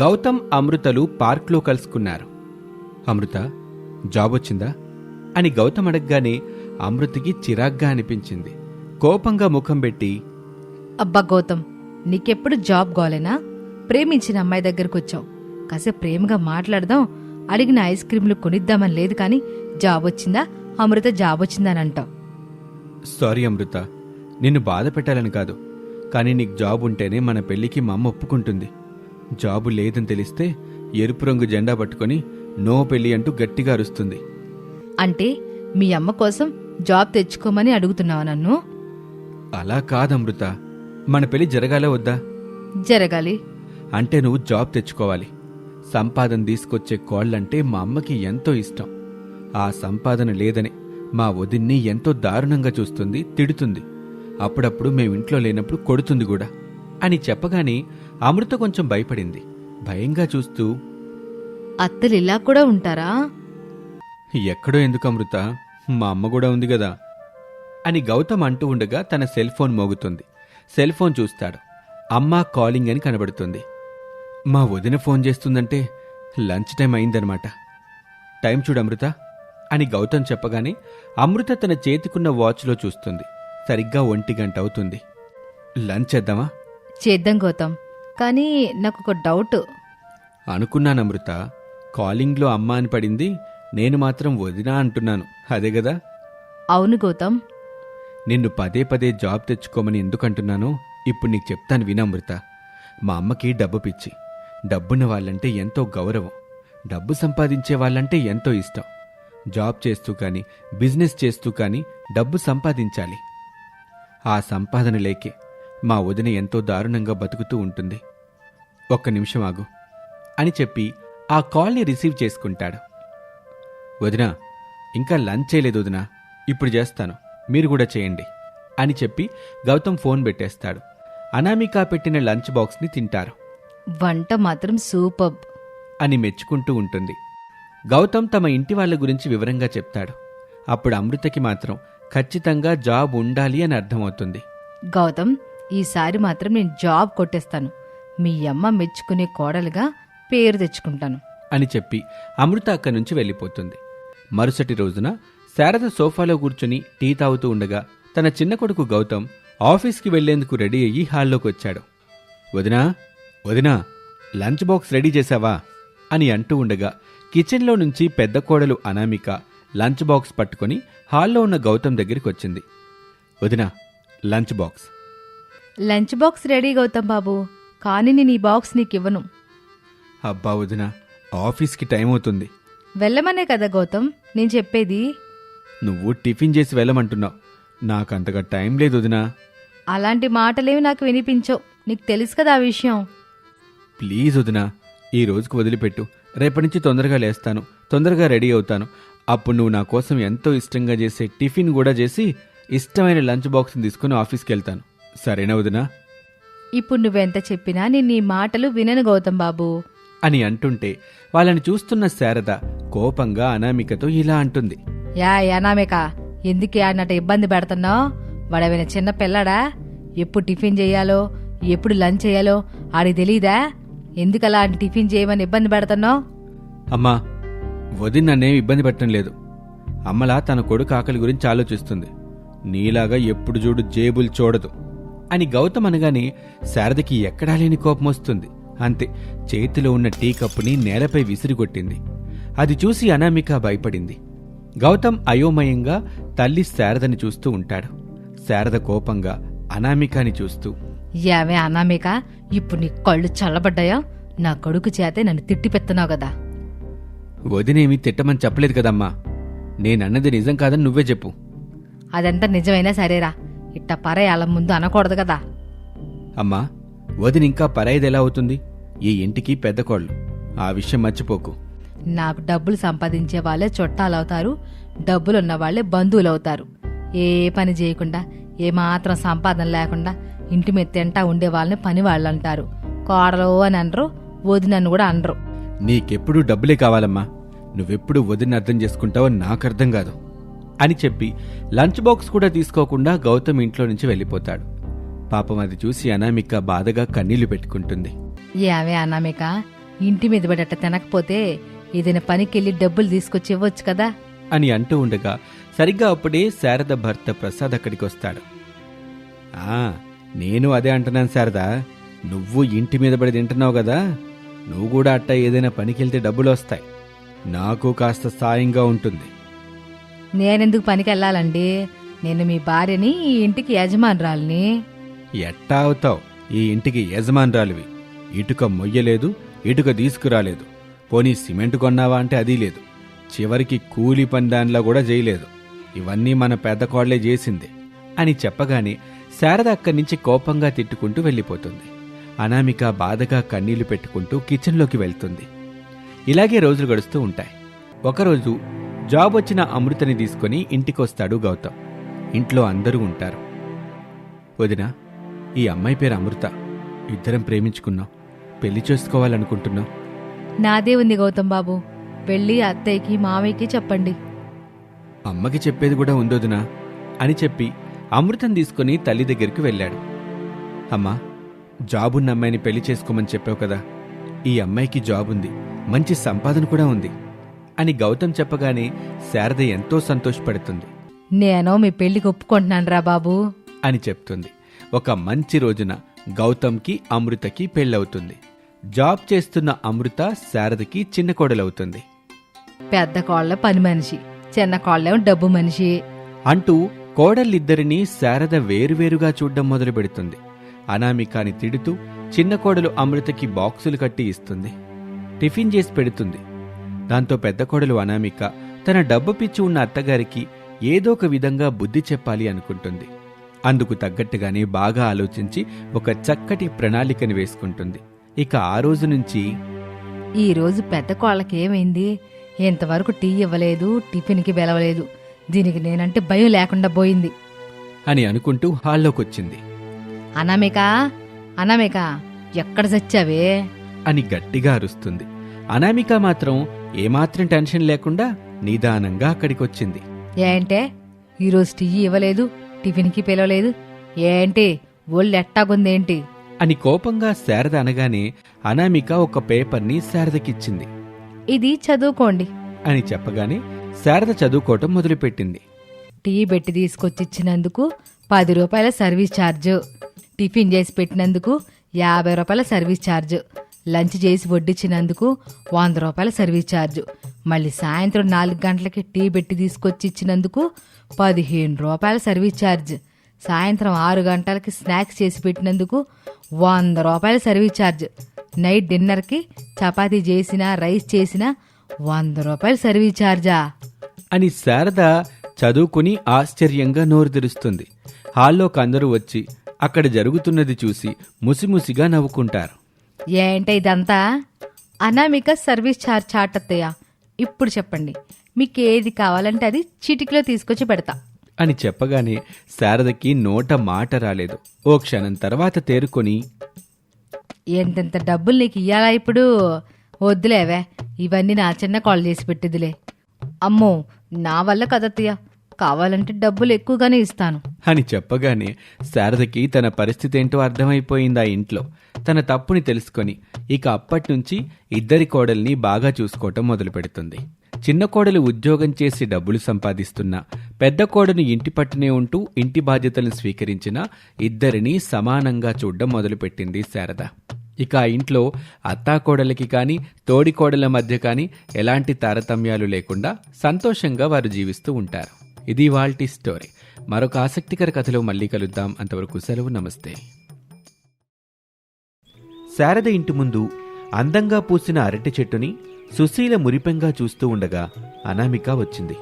గౌతమ్ అమృతలు పార్క్లో కలుసుకున్నారు. అమృత జాబ్ వచ్చిందా? అని గౌతమ్ అడగగానే అమృతకి చిరాగ్గా అనిపించింది. కోపంగా ముఖం పెట్టి అబ్బా గౌతమ్ నీకెప్పుడు జాబ్ గోలేనా? ప్రేమించిన అమ్మాయి దగ్గరకు వచ్చావు కాసేపు ప్రేమగా మాట్లాడదాం. అడిగిన ఐస్ క్రీంలు కొనిద్దామని లేదు కానీ జాబ్ వచ్చిందా? అమృత జాబ్ వచ్చిందా అని అంటావు సారీ అమృత నిన్ను బాధ పెట్టాలని కాదు. కానీ నీకు జాబ్ ఉంటేనే మన పెళ్ళికి మా అమ్మ ఒప్పుకుంటుంది. జాబు లేదని తెలిస్తే ఎరుపు రంగు జెండా పట్టుకొని నో పెళ్ళి అంటూ గట్టిగా అరుస్తుంది. అంటే మీ అమ్మ కోసం జాబ్ తెచ్చుకోమని అడుగుతున్నావా నన్ను? అలా కాదమృత మన పెళ్ళి జరగాల వద్దా? జరగాలి. అంటే నువ్వు జాబ్ తెచ్చుకోవాలి. సంపాదన తీసుకొచ్చే కోళ్ళంటే మా అమ్మకి ఎంతో ఇష్టం. ఆ సంపాదన లేదని మా వదిన్ని ఎంతో దారుణంగా చూస్తుంది తిడుతుంది. అప్పుడప్పుడు మేము ఇంట్లో లేనప్పుడు కొడుతుంది కూడా. అని చెప్పగానే అమృత కొంచెం భయపడింది. భయంగా చూస్తూ అత్తలు ఇలా కూడా ఉంటారా? ఎక్కడో ఎందుకు అమృత? మా అమ్మ కూడా ఉంది కదా అని గౌతమ్ అంటూ ఉండగా తన సెల్ ఫోన్ మోగుతుంది. సెల్ ఫోన్ చూస్తాడు. అమ్మా కాలింగ్ అని కనబడుతుంది. మా వదిన ఫోన్ చేస్తుందంటే లంచ్ టైం అయిందనమాట. టైం చూడు అమృత అని గౌతమ్ చెప్పగానే అమృత తన చేతికున్న వాచ్లో చూస్తుంది. సరిగ్గా ఒంటి గంట అవుతుంది. లంచ్ చేద్దామా? చేద్దాం గౌతమ్. కానీ నాకు ఒక డౌట్ అనుకున్నాను అమృత. కాలింగ్లో అమ్మ అని పడింది. నేను మాత్రం వదినా అంటున్నాను. అదే కదా? అవును గౌతమ్. నిన్ను పదే పదే జాబ్ తెచ్చుకోమని ఎందుకంటున్నానో ఇప్పుడు నీకు చెప్తాను వినమృత మా అమ్మకి డబ్బు పిచ్చి. డబ్బున్న వాళ్ళంటే ఎంతో గౌరవం. డబ్బు సంపాదించే వాళ్ళంటే ఎంతో ఇష్టం. జాబ్ చేస్తూ కానీ బిజినెస్ చేస్తూ కానీ డబ్బు సంపాదించాలి. ఆ సంపాదన లేకే మా వదిన ఎంతో దారుణంగా బతుకుతూ ఉంటుంది. ఒక్క నిమిషం ఆగు అని చెప్పి ఆ కాల్ని రిసీవ్ చేసుకుంటాడు. వదినా ఇంకా లంచ్ చేయలేదు వదినా. ఇప్పుడు చేస్తాను. మీరు కూడా చేయండి అని చెప్పి గౌతమ్ ఫోన్ పెట్టేస్తాడు. అనామిక పెట్టిన లంచ్ బాక్స్ని తింటారు. వంట మాత్రం సూపర్. అని మెచ్చుకుంటూ ఉంటుంది. గౌతమ్ తమ ఇంటి వాళ్ళ గురించి వివరంగా చెప్తాడు. అప్పుడు అమృతకి మాత్రం ఖచ్చితంగా జాబ్ ఉండాలి అని అర్థమవుతుంది. గౌతమ్ ఈసారి మాత్రం నేను జాబ్ కొట్టేస్తాను. మీ అమ్మ మెచ్చుకునే కోడలుగా పేరు తెచ్చుకుంటాను. అని చెప్పి అమృత అక్కడి నుంచి వెళ్ళిపోతుంది. మరుసటి రోజున శారద సోఫాలో కూర్చుని టీ తాగుతూ ఉండగా తన చిన్న కొడుకు గౌతమ్ ఆఫీస్కి వెళ్ళేందుకు రెడీ అయ్యి హాల్లోకి వచ్చాడు. వదినా వదినా లంచ్ బాక్స్ రెడీ చేశావా? అని అంటూ ఉండగా కిచెన్లో నుంచి పెద్ద కోడలు అనామిక లంచ్ బాక్స్ పట్టుకొని హాల్లో ఉన్న గౌతమ్ దగ్గరికి వచ్చింది. వదినా lunch box. Lunch box ready Gautham బాబు. కానీ నేను ఈ బాక్స్ నీకు ఇవ్వను అబ్బా వదినా ఆఫీస్కి టైం అవుతుంది. వెళ్ళమనే కదా గౌతమ్ నేను చెప్పేది. నువ్వు టిఫిన్ చేసి వెళ్ళమంటున్నావు. నాకంతగా టైం లేదు వదినా. అలాంటి మాటలేవి నాకు వినిపించవు. నీకు తెలుసు కదా ఆ విషయం. ప్లీజ్ వదినా ఈ రోజుకు వదిలిపెట్టు. రేపటి నుంచి తొందరగా లేస్తాను. తొందరగా రెడీ అవుతాను. అప్పుడు నువ్వు నా కోసం ఎంతో ఇష్టంగా చేసే టిఫిన్ కూడా చేసి ఇష్టమైన లంచ్ బాక్స్ని తీసుకుని ఆఫీస్కి వెళ్తాను. సరేనా వదినా? ఇప్పుడు నువ్వెంత చెప్పినా నేను నీ మాటలు వినను గౌతమ్ బాబు. అని అంటుంటే వాళ్ళని చూస్తున్న శారద కోపంగా అనామికతో ఇలా అంటుంది. యా యానామేక ఎందుకే ఆడినట్టు ఇబ్బంది పెడుతున్నావు? వాడేమైనా చిన్న పిల్లాడా? ఎప్పుడు టిఫిన్ చేయాలో? ఎప్పుడు లంచ్ చేయాలో? ఆడికి తెలీదా? ఎందుకు అలాంటి టిఫిన్ చేయమని ఇబ్బంది పెడుతున్నావు? అమ్మా వదిన నన్నేం ఇబ్బంది పెట్టడం లేదు. అమ్మలా తన కొడుకు ఆకలి గురించి ఆలోచిస్తుంది. నీలాగా ఎప్పుడు చూడు జేబులు చూడదు. అని గౌతమ్ అనగానే శారదకి ఎక్కడా లేని కోపం వస్తుంది. అంతే చేతిలో ఉన్న టీ కప్పుని నేలపై విసిరిగొట్టింది. అది చూసి అనామిక భయపడింది. గౌతమ్ అయోమయంగా తల్లి శారదని చూస్తూ ఉంటాడు. శారద కోపంగా అనామికాని చూస్తూ యావే అనామేక ఇప్పుడు నీ కళ్ళు చల్లబడ్డాయా? నా కొడుకు చేతే నన్ను తిట్టి పెడుతున్నావు కదా. వదినేమి తిట్టమని చెప్పలేదు కదమ్మా. నేనన్నది నిజం కాదని నువ్వే చెప్పు. అదంతా నిజమైనా సరేరా. ఇట్ట పరేయాల ముందు అనకూడదు కదా. అమ్మా వదిన ఇంకా పరాయిది ఎలా అవుతుంది? ఈ ఇంటికి పెద్ద కోళ్ళు. ఆ విషయం మర్చిపోకు. నాకు డబ్బులు సంపాదించే వాళ్ళే చుట్టాలవుతారు డబ్బులున్న వాళ్ళే బంధువులవుతారు. ఏ పని చేయకుండా ఏమాత్రం సంపాదన లేకుండా ఇంటి మీద తింటా ఉండే వాళ్ళని పని వాళ్ళు అంటారు కోడలు అని అనరు వదినన్ను కూడా అనరు. నీకెప్పుడు డబ్బులే కావాలమ్మా. నువ్వెప్పుడు వదిన అర్థం చేసుకుంటావో నాకు అర్థం కాదు. అని చెప్పి లంచ్ బాక్స్ కూడా తీసుకోకుండా గౌతమ్ ఇంట్లో నుంచి వెళ్ళిపోతాడు. పాపం అది చూసి అనామిక బాధగా కన్నీళ్ళు పెట్టుకుంటుంది. ఏవే అనామిక ఇంటి మీద పడట తినకపోతే ఏదైనా పనికెళ్ళి డబ్బులు తీసుకొచ్చి ఇవ్వచ్చు కదా? అని అంటూ ఉండగా సరిగ్గా అప్పుడే శారద భర్త ప్రసాద్ అక్కడికి వస్తాడు. ఆ నేను అదే అంటున్నాను శారద. నువ్వు ఇంటి మీద పడి తింటున్నావు కదా? నువ్వు కూడా అట్ట ఏదైనా పనికెళ్తే డబ్బులు వస్తాయి. నాకు కాస్త సాయంగా ఉంటుంది. నేనెందుకు పనికి వెళ్ళాలండి నేను మీ భార్యని ఈ ఇంటికి యజమానురాలిని. ఎట్టా అవుతావు ఈ ఇంటికి యజమానురాలివి. ఇటుక మొయ్యలేదు ఇటుక తీసుకురాలేదు. పోనీ సిమెంట్ కొన్నావా అంటే అది లేదు. చివరికి కూలి పని దానిలా కూడా చేయలేదు ఇవన్నీ మన పెద్ద కోళ్ళే చేసింది అని చెప్పగానే శారద అక్కడి నుంచి కోపంగా తిట్టుకుంటూ వెళ్ళిపోతుంది. అనామిక బాధగా కన్నీళ్ళు పెట్టుకుంటూ కిచెన్లోకి వెళ్తుంది. ఇలాగే రోజులు గడుస్తూ ఉంటాయి. ఒకరోజు జాబ్ వచ్చిన అమృతని తీసుకొని ఇంటికొస్తాడు గౌతమ్. ఇంట్లో అందరూ ఉంటారు. వదినా ఈ అమ్మాయి పేరు అమృత. ఇద్దరం ప్రేమించుకున్నాం. పెళ్ళి చేసుకోవాలనుకుంటున్నాం. నాదే ఉంది గౌతమ్ బాబు. వెళ్ళి అత్తయ్యకి మామయ్యకి చెప్పండి. అమ్మకి చెప్పేది కూడా ఉందొదినా అని చెప్పి అమృతం తీసుకుని తల్లి దగ్గరికి వెళ్ళాడు. అమ్మా జాబున్న అమ్మాయిని పెళ్ళి చేసుకోమని చెప్పావు కదా. ఈ అమ్మాయికి జాబ్ ఉంది మంచి సంపాదన కూడా ఉంది. అని గౌతమ్ చెప్పగానే శారద ఎంతో సంతోషపడుతుంది. నేను మీ పెళ్ళికి ఒప్పుకుంటున్నాను రా బాబు. అని చెప్తుంది. ఒక మంచి రోజున గౌతమ్కి అమృతకి పెళ్ళవుతుంది. జాబ్ చేస్తున్న అమృత శారదకి చిన్న కోడలవుతుంది. పెద్ద కోళ్ళ పని మనిషి చిన్న కోళ్ళేమో డబ్బు మనిషి. అంటూ కోడలిద్దరినీ శారద వేరువేరుగా చూడ్డం మొదలు పెడుతుంది. అనామికాని తిడుతూ చిన్న కోడలు అమృతకి బాక్సులు కట్టి ఇస్తుంది. టిఫిన్ చేసి పెడుతుంది. దాంతో పెద్ద కోడలు అనామిక తన డబ్బు పిచ్చి ఉన్న అత్తగారికి ఏదో ఒక విధంగా బుద్ధి చెప్పాలి అనుకుంటుంది. అందుకు తగ్గట్టుగానే బాగా ఆలోచించి ఒక చక్కటి ప్రణాళికను వేసుకుంటుంది. ఇక ఆ రోజు నుంచి ఈ రోజు పెద్ద ఏమైంది? ఇంతవరకు టీ ఇవ్వలేదు టిఫిన్కి వెలవలేదు దీనికి నేనంటే భయం లేకుండా పోయింది. అని అనుకుంటూ హాల్లోకొచ్చింది. అనామిక అనామిక ఎక్కడ చచ్చావే? అని గట్టిగా అరుస్తుంది. అనామిక మాత్రం ఏమాత్రం టెన్షన్ లేకుండా నిదానంగా అక్కడికొచ్చింది. ఏంటే ఈరోజు టీ ఇవ్వలేదు టిఫిన్కి పిలవలేదు. ఏంటి ఒళ్ళు ఎట్టాగుందేంటి? అని కోపంగా శారద అనగానే అనామిక ఒక పేపర్ని శారదకిచ్చింది. ఇది చదువుకోండి. అని చెప్పగానే శారద చదువుకోవటం మొదలుపెట్టింది. టీ పెట్టి తీసుకొచ్చిచ్చినందుకు పది రూపాయల సర్వీస్ ఛార్జ్. టిఫిన్ చేసి పెట్టినందుకు యాభై రూపాయల సర్వీస్ ఛార్జ్. లంచ్ చేసి వడ్డించినందుకు వంద రూపాయల సర్వీస్ ఛార్జ్. మళ్ళీ సాయంత్రం నాలుగు గంటలకి టీ పెట్టి తీసుకొచ్చి ఇచ్చినందుకు పదిహేను రూపాయల సర్వీస్ ఛార్జ్. సాయంత్రం ఆరు గంటలకి స్నాక్స్ చేసి పెట్టినందుకు వంద రూపాయల సర్వీస్ ఛార్జ్. నైట్ డిన్నర్కి చపాతీ చేసినా రైస్ చేసినా వంద రూపాయల సర్వీస్ ఛార్జా? అని శారద చదువుకుని ఆశ్చర్యంగా నోరు తెరుస్తుంది. హాల్లోకి అందరూ వచ్చి అక్కడ జరుగుతున్నది చూసి ముసిముసిగా నవ్వుకుంటారు. ఏంట ఇదంతా? అనామిక సర్వీస్ ఛార్జ్ చార్ట్ అత్తయ్య ఇప్పుడు చెప్పండి. మీకు ఏది కావాలంటే అది చిటికలో తీసుకొచ్చి పెడతా. అని చెప్పగానే శారదకి నోట మాట రాలేదు. ఓ క్షణం తర్వాత తేరుకొని ఎంతెంత డబ్బులు నీకు ఇయ్యాలా ఇప్పుడు? వద్దులేవే ఇవన్నీ నా చిన్న కాల్ చేసి పెట్టిదిలే అమ్మో నా వల్ల కదత్తయ్య. కావాలంటే డబ్బులు ఎక్కువగానే ఇస్తాను. అని చెప్పగానే శారదకి తన పరిస్థితి ఏంటో అర్థమైపోయింది ఆ ఇంట్లో. తన తప్పుని తెలుసుకొని ఇక అప్పటినుంచి ఇద్దరి కోడల్ని బాగా చూసుకోవటం మొదలు పెడుతుంది చిన్న కోడలు ఉద్యోగం చేసి డబ్బులు సంపాదిస్తున్నా పెద్ద కోడను ఇంటి పట్టునే ఉంటూ ఇంటి బాధ్యతలను స్వీకరించిన ఇద్దరిని సమానంగా చూడడం మొదలుపెట్టింది శారద. ఇక ఆ ఇంట్లో అత్తాకోడలకి కానీ తోడికోడల మధ్య కానీ ఎలాంటి తారతమ్యాలు లేకుండా సంతోషంగా వారు జీవిస్తూ ఉంటారు. ఇది వాల్టి స్టోరీ. మరొక ఆసక్తికర కథలో మళ్ళీ కలుద్దాం. అంతవరకు సెలవు నమస్తే. శారద ఇంటి ముందు అందంగా పూసిన అరటి చెట్టుని సుశీల మురిపెంగా చూస్తూ ఉండగా అనామిక వచ్చింది.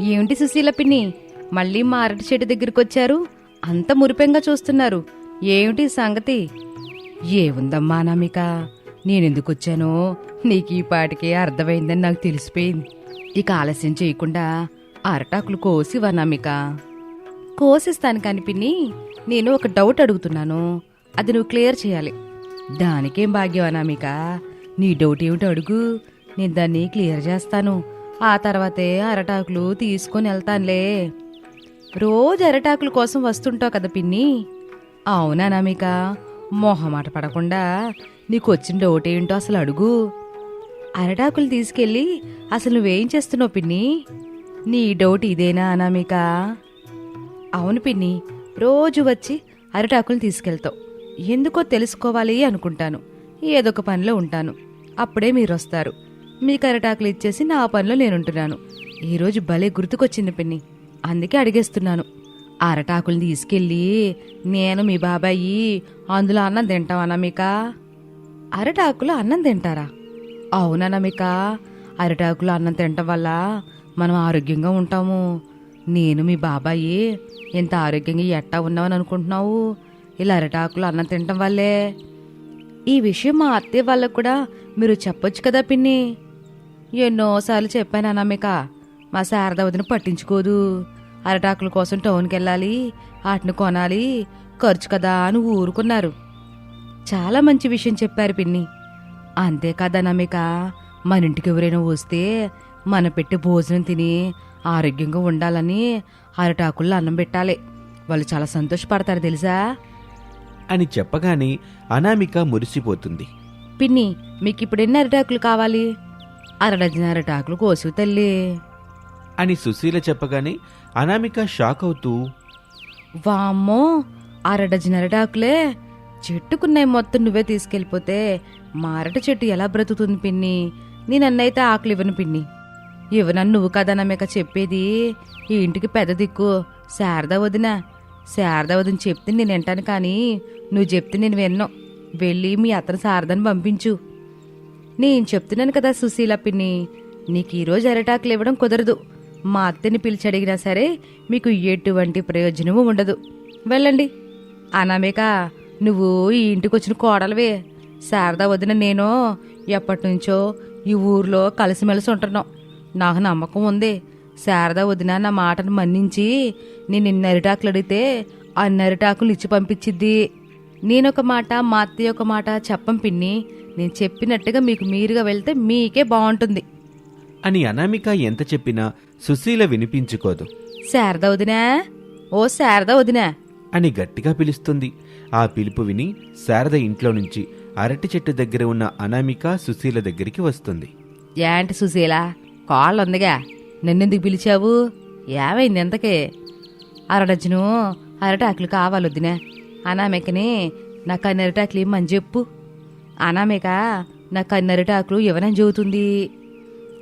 ఏమిటి సుశీల పిన్ని? మళ్ళీ మా అరటి చెట్టు దగ్గరికి వచ్చారు అంత మురిపెంగా చూస్తున్నారు. ఏమిటి సంగతి? ఏముందమ్మా అనామిక? నేనెందుకు వచ్చానో నీకు ఈ పాటికే అర్థమైందని నాకు తెలిసిపోయింది. ఇక ఆలస్యం చేయకుండా అరటాకులు కోసి వనామిక కోసిస్తాను కనిపిని పిన్ని నేను ఒక డౌట్ అడుగుతున్నాను. అది నువ్వు క్లియర్ చేయాలి. దానికేం భాగ్యం అనామిక నీ డౌట్ ఏమిటో అడుగు. నేను దాన్ని క్లియర్ చేస్తాను. ఆ తర్వాతే అరటాకులు తీసుకొని వెళ్తానులే. రోజు అరటాకుల కోసం వస్తుంటావు కదా పిన్ని. అవునా అనామిక మొహమాట పడకుండా నీకు వచ్చిన డౌట్ ఏంటో అసలు అడుగు. అరటాకులు తీసుకెళ్ళి అసలు నువ్వేం చేస్తున్నావు పిన్ని? నీ డౌట్ ఇదేనా అనామిక? అవును పిన్ని రోజు వచ్చి అరటాకులు తీసుకెళ్తావు. ఎందుకో తెలుసుకోవాలి అనుకుంటాను. ఏదో ఒక పనిలో ఉంటాను. అప్పుడే మీరు వస్తారు మీకు అరటాకులు ఇచ్చేసి నా పనిలో నేనుంటున్నాను. ఈరోజు భలే గుర్తుకొచ్చింది పిన్ని. అందుకే అడిగేస్తున్నాను. అరటాకులు తీసుకెళ్ళి నేను మీ బాబాయి అందులో అన్నం తింటాం అనామిక. అరటాకులు అన్నం తింటారా? అవుననమిక అరటాకులు అన్నం తినటం వల్ల మనం ఆరోగ్యంగా ఉంటాము. నేను మీ బాబాయి. ఎంత ఆరోగ్యంగా ఎట్టా ఉన్నామని అనుకుంటున్నావు? ఇలా అరటాకులు అన్నం తినటం వల్లే. ఈ విషయం మా అత్తయ్య వాళ్ళకు కూడా మీరు చెప్పొచ్చు కదా పిన్ని. ఎన్నోసార్లు చెప్పాను అనామిక మా శారద వదిన పట్టించుకోదు. అరటాకుల కోసం టౌన్కి వెళ్ళాలి. వాటిని కొనాలి. ఖర్చు కదా అని ఊరుకున్నారు. చాలా మంచి విషయం చెప్పారు పిన్ని. అంతే కదా నమిక మన ఇంటికి ఎవరైనా వస్తే మన పెట్టి భోజనం తిని ఆరోగ్యంగా ఉండాలని అరటాకుల్లో అన్నం పెట్టాలి. వాళ్ళు చాలా సంతోషపడతారు తెలుసా? అని చెప్పగానే అనామిక మురిసిపోతుంది. పిన్ని మీకు ఇప్పుడు ఎన్ని అరటాకులు కావాలి? అర డజన్ అరటాకులు కోసు తల్లి. అని సుశీల చెప్పగానే అనామిక షాక్ అవుతూ వామ్మో అర డజన్ అరటాకులే చెట్టుకున్నాయి మొత్తం నువ్వే తీసుకెళ్ళిపోతే మా అరటి చెట్టు ఎలా బ్రతుకుతుంది పిన్ని? నేనన్నైతే ఆకులు ఇవ్వను పిన్ని. ఇవ్వనని నువ్వు కదా చెప్పేది? ఈ ఇంటికి పెద్ద దిక్కు. శారద వదిన శారద వదిన చెప్తే నేను వింటాను కానీ నువ్వు చెప్తే నేను విన్ను. వెళ్ళి మీ అతను శారదని పంపించు. నేను చెప్తున్నాను కదా సుశీల పిన్ని నీకు ఈరోజు అరటాకులు ఇవ్వడం కుదరదు. మా అత్తని పిలిచి అడిగినా సరే మీకు ఎటువంటి ప్రయోజనము ఉండదు. వెళ్ళండి. అనామేక నువ్వు ఈ ఇంటికి వచ్చిన కోడలవే. శారదా వదిన నేను ఎప్పటి నుంచో ఈ ఊర్లో కలిసిమెలిసి ఉంటున్నాం. నాకు నమ్మకం ఉంది. శారదా వదిన నా మాటను మన్నించి నేను ఇన్ని అరిటాకులు అడిగితే అన్ని అరిటాకులు ఇచ్చి పంపించిద్ది. నేనొక మాట మా అత్తయ్య ఒక మాట చెప్పం పిన్ని. నేను చెప్పినట్టుగా మీకు మీరుగా వెళ్తే మీకే బాగుంటుంది. అని అనామిక ఎంత చెప్పినా సుశీల వినిపించుకోదు. శారదా వదినా? ఓ శారదా వదినా? అని గట్టిగా పిలుస్తుంది. ఆ పిలుపు విని శారద ఇంట్లో నుంచి అరటి చెట్టు దగ్గర ఉన్న అనామిక సుశీల దగ్గరికి వస్తుంది. ఏంటి సుశీల? కాళ్ళు ఉందిగా నన్నెందుకు పిలిచావు? ఏమైంది ఎంతకే? అరడజను అరటాకులు కావాలి అనామికని నా కన్నెరటాకులు ఇమ్మని చెప్పు. అనామిక నాకు కన్నెరటాకులు ఇవ్వనని చెబుతుంది.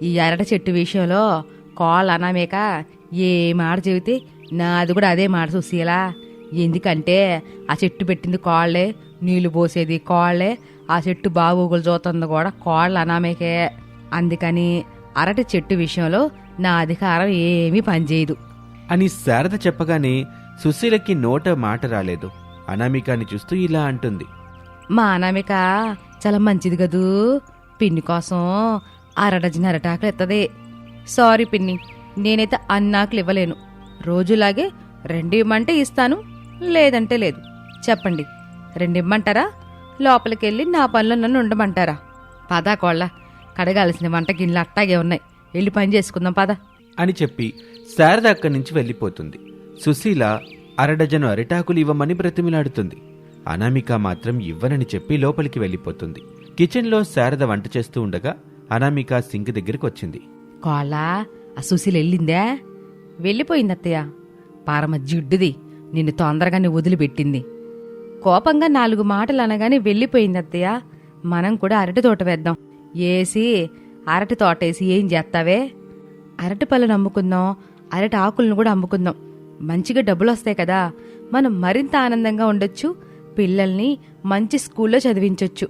ఈ అరట చెట్టు విషయంలో కాళ్ళు అనామిక ఏ మాట చెబితే నాది కూడా అదే మాట సుశీలా ఎందుకంటే ఆ చెట్టు పెట్టింది కాళ్ళే నీళ్ళు పోసేది కాళ్ళే ఆ చెట్టు బాగోగులు చూస్తుంది కూడా కాళ్ళు అనామేకే. అందుకని అరటి చెట్టు విషయంలో నా అధికారం ఏమీ పనిచేయదు. అని శారద చెప్పగానే సుశీలకి నోట మాట రాలేదు. అనామికాని చూస్తూ ఇలా అంటుంది. మా అనామిక చాలా మంచిది కదూ. పిన్ని కోసం అరడజన అరటాకులు ఎత్తది. సారీ పిన్ని నేనైతే అన్నాకులు ఇవ్వలేను. రోజులాగే రెండు ఇమ్మంటే ఇస్తాను లేదంటే లేదు. చెప్పండి రెండు ఇమ్మంటారా? లోపలికెళ్ళి నా పనిలో నన్ను ఉండమంటారా? పదా కోళ్ళ. కడగాల్సిన వంట గిన్నెలు అట్టాగే ఉన్నాయి. వెళ్ళి పని చేసుకుందాం పద. అని చెప్పి శారద అక్కడి నుంచి వెళ్ళిపోతుంది. సుశీల అరడజను అరిటాకులు ఇవ్వమని బ్రతిమిలాడుతుంది. అనామిక మాత్రం ఇవ్వనని చెప్పి లోపలికి వెళ్ళిపోతుంది. కిచెన్లో శారద వంట చేస్తూ ఉండగా అనామిక సింక్ దగ్గరికి వచ్చింది. కోళ్ళ ఆ సుశీల వెళ్ళిందే? వెళ్ళిపోయింది అత్తయ్య. పారమ జిడ్డుది నిన్ను తొందరగానే వదిలిపెట్టింది. కోపంగా నాలుగు మాటలు అనగానే వెళ్ళిపోయింది అత్తయ్య. మనం కూడా అరటి తోట వేద్దాం. ఏసి అరటి తోట వేసి ఏం చేస్తావే? అరటి పళ్ళను అమ్ముకుందాం అరటి ఆకులను కూడా అమ్ముకుందాం. మంచిగా డబ్బులు వస్తాయి కదా. మనం మరింత ఆనందంగా ఉండొచ్చు పిల్లల్ని మంచి స్కూల్లో చదివించొచ్చు.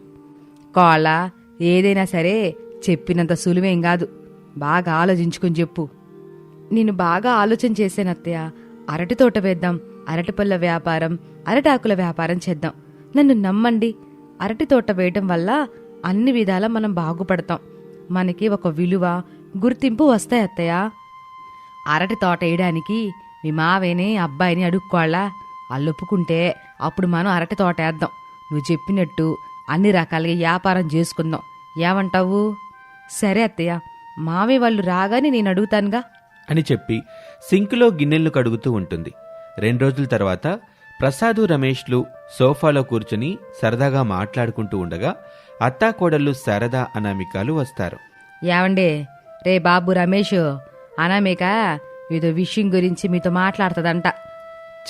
కోళ్ళ ఏదైనా సరే చెప్పినంత సులువేం కాదు. బాగా ఆలోచించుకుని చెప్పు. నేను బాగా ఆలోచన చేశాను అత్తయ్య. అరటి తోట వేద్దాం అరటిపళ్ళ వ్యాపారం అరటాకుల వ్యాపారం చేద్దాం. నన్ను నమ్మండి. అరటి తోట వేయటం వల్ల అన్ని విధాలా మనం బాగుపడతాం. మనకి ఒక విలువ గుర్తింపు వస్తాయి అత్తయ్య. అరటి తోట వేయడానికి మీ మావేని అబ్బాయిని అడుక్కోవాలా? అల్లొప్పుకుంటే ఒప్పుకుంటే అప్పుడు మనం అరటి తోట వేద్దాం. నువ్వు చెప్పినట్టు అన్ని రకాలుగా వ్యాపారం చేసుకుందాం. ఏమంటావు? సరే అత్తయ్య. మావే వాళ్ళు రాగానే నేను అడుగుతానుగా. అని చెప్పి సింకులో గిన్నెలను కడుగుతూ ఉంటుంది. రెండు రోజుల తర్వాత ప్రసాదు రమేష్లు సోఫాలో కూర్చుని సరదాగా మాట్లాడుకుంటూ ఉండగా అత్తాకోడళ్ళు శారద అనామికాలు వస్తారు. ఏమండి రే బాబు రమేష్ అనామిక ఏదో విషయం గురించి మీతో మాట్లాడుతుందంట.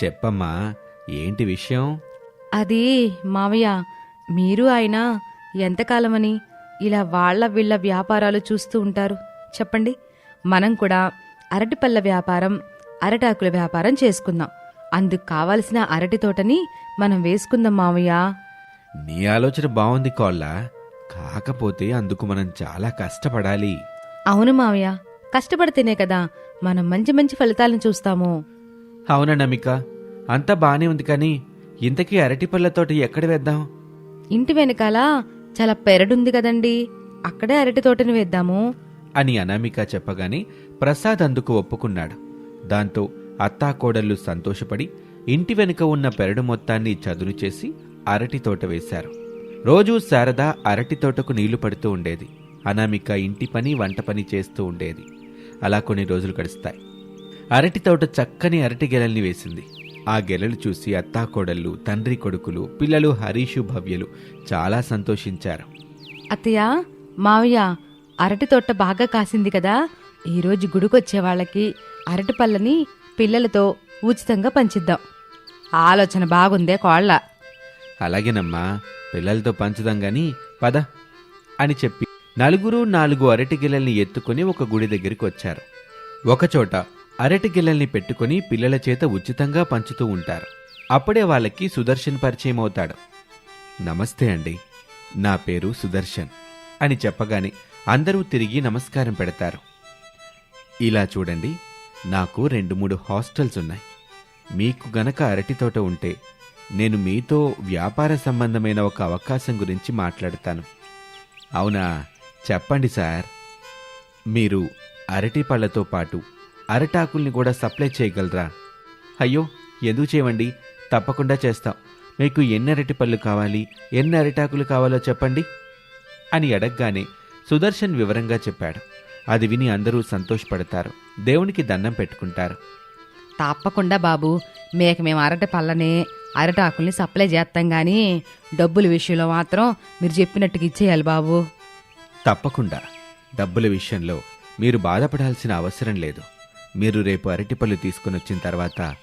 చెప్పమ్మా ఏంటి విషయం? అది మావయ్య మీరు ఆయన ఎంతకాలమని ఇలా వాళ్ళ వీళ్ళ వ్యాపారాలు చూస్తూ ఉంటారు. చెప్పండి. మనం కూడా అరటిపళ్ళ వ్యాపారం అరటాకుల వ్యాపారం చేసుకుందాం. అందుకు కావలసిన అరటి తోటని మనం వేసుకుందాం మావయ్య. నీ ఆలోచన బాగుంది కోళ్ళ కాకపోతే అందుకు మనం చాలా కష్టపడాలి. అవును మావయ్య. కష్టపడితేనే కదా మనం మంచి మంచి ఫలితాలను చూస్తాము. అవునా నమిక? అంతా బానే ఉంది కానీ ఇంతకీ అరటిపళ్ళ తోట ఎక్కడ వేద్దాం? ఇంటి వెనకాల చాలా పెరడుంది కదండి. అక్కడే అరటి తోటని వేద్దాము. అని అనామిక చెప్పగానే ప్రసాద్ అందుకు ఒప్పుకున్నాడు. దాంతో అత్తాకోడళ్ళు సంతోషపడి ఇంటి వెనుక ఉన్న పెరడు మొత్తాన్ని చదును చేసి అరటి తోట వేశారు. రోజూ శారద అరటి తోటకు నీళ్ళు పడుతూ ఉండేది. అనామిక ఇంటి పని వంట పని చేస్తూ ఉండేది. అలా కొన్ని రోజులు గడుస్తాయి. అరటి తోట చక్కని అరటి గెలల్ని వేసింది. ఆ గెలలు చూసి అత్తాకోడళ్ళు తండ్రి కొడుకులు పిల్లలు హరీషు భవ్యలు చాలా సంతోషించారు. అత్తయ్య మావయ్య అరటి తోట బాగా కాసింది కదా. ఈరోజు గుడికొచ్చే వాళ్ళకి అరటి పళ్ళని పిల్లలతో ఉచితంగా పంచిద్దాం. ఆలోచన బాగుందే కోళ్ళ. అలాగేనమ్మా పిల్లలతో పంచుదాం గాని పద అని చెప్పి నలుగురు నాలుగు అరటి గిల్లల్ని ఎత్తుకుని ఒక గుడి దగ్గరికి వచ్చారు. ఒకచోట అరటి గిల్లల్ని పెట్టుకుని పిల్లల చేత ఉచితంగా పంచుతూ ఉంటారు. అప్పుడే వాళ్ళకి సుదర్శన్ పరిచయం అవుతాడు. నమస్తే అండి నా పేరు సుదర్శన్ అని చెప్పగానే అందరూ తిరిగి నమస్కారం పెడతారు. ఇలా చూడండి నాకు రెండు మూడు హాస్టల్స్ ఉన్నాయి. మీకు గనక అరటి తోట ఉంటే నేను మీతో వ్యాపార సంబంధమైన ఒక అవకాశం గురించి మాట్లాడతాను. అవునా? చెప్పండి సార్. మీరు అరటి పళ్ళతో పాటు అరటాకుల్ని కూడా సప్లై చేయగలరా? అయ్యో ఎందుకు చేయమండి? తప్పకుండా చేస్తాం. మీకు ఎన్ని అరటి పళ్ళు కావాలి ఎన్ని అరిటాకులు కావాలో చెప్పండి? అని అడగగానే సుదర్శన్ వివరంగా చెప్పాడు. అది విని అందరూ సంతోషపడతారు. దేవునికి దండం పెట్టుకుంటారు. తప్పకుండా బాబు. మీకు మేము అరటి పళ్ళని అరటాకుల్ని సప్లై చేస్తాం కానీ డబ్బుల విషయంలో మాత్రం మీరు చెప్పినట్టుగా ఇచ్చేయాలి బాబు. తప్పకుండా. డబ్బుల విషయంలో మీరు బాధపడాల్సిన అవసరం లేదు. మీరు రేపు అరటిపళ్ళు తీసుకుని వచ్చిన తర్వాత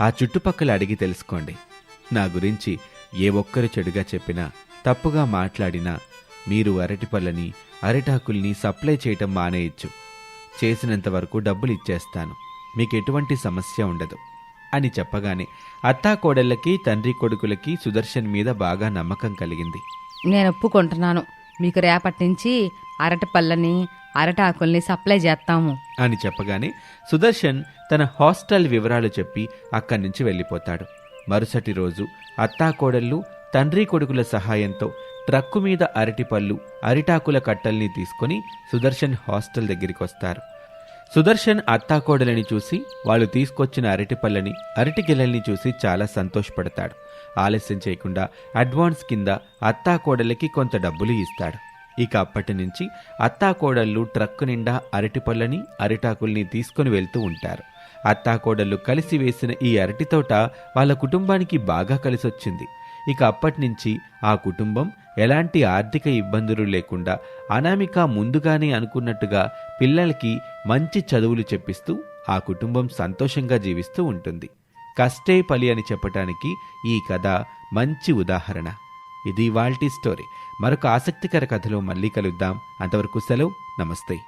ఆ చుట్టుపక్కల అడిగి తెలుసుకోండి. నా గురించి ఏ ఒక్కరు చెడుగా చెప్పినా తప్పుగా మాట్లాడినా మీరు అరటిపళ్ళని అరిటాకుల్ని సప్లై చేయటం మానేయచ్చు. చేసినంత వరకు డబ్బులు ఇచ్చేస్తాను. మీకు ఎటువంటి సమస్య ఉండదు అని చెప్పగానే అత్తాకోడళ్ళకి తండ్రి కొడుకులకి సుదర్శన్ మీద బాగా నమ్మకం కలిగింది. నేను ఒప్పుకుంటున్నాను. మీకు రేపటి నుంచి అరటి పళ్ళని అరటాకుల్ని సప్లై చేస్తాము. అని చెప్పగానే సుదర్శన్ తన హాస్టల్ వివరాలు చెప్పి అక్కడి నుంచి వెళ్ళిపోతాడు. మరుసటి రోజు అత్తాకోడళ్ళు తండ్రి కొడుకుల సహాయంతో ట్రక్కు మీద అరటిపళ్ళు అరిటాకుల కట్టల్ని తీసుకొని సుదర్శన్ హాస్టల్ దగ్గరికి వస్తారు. సుదర్శన్ అత్తాకోడలని చూసి వాళ్ళు తీసుకొచ్చిన అరటిపళ్ళని అరటిగిల్లల్ని చూసి చాలా సంతోషపడతాడు. ఆలస్యం చేయకుండా అడ్వాన్స్ కింద అత్తాకోడలకి కొంత డబ్బులు ఇస్తాడు. ఇక అప్పటి నుంచి అత్తాకోడళ్ళు ట్రక్కు నిండా అరటిపళ్ళని అరిటాకుల్ని తీసుకొని వెళ్తూ ఉంటారు. అత్తాకోడళ్ళు కలిసి వేసిన ఈ అరటి తోట వాళ్ళ కుటుంబానికి బాగా కలిసొచ్చింది. ఇక అప్పటి నుంచి ఆ కుటుంబం ఎలాంటి ఆర్థిక ఇబ్బందులు లేకుండా అనామిక ముందుగానే అనుకున్నట్టుగా పిల్లలకి మంచి చదువులు చెప్పిస్తూ ఆ కుటుంబం సంతోషంగా జీవిస్తూ ఉంటుంది. కష్టే పలి అని చెప్పటానికి ఈ కథ మంచి ఉదాహరణ. ఇది వాల్టీ స్టోరీ. మరొక ఆసక్తికర కథలో మళ్ళీ కలుద్దాం. అంతవరకు సెలవు. నమస్తే.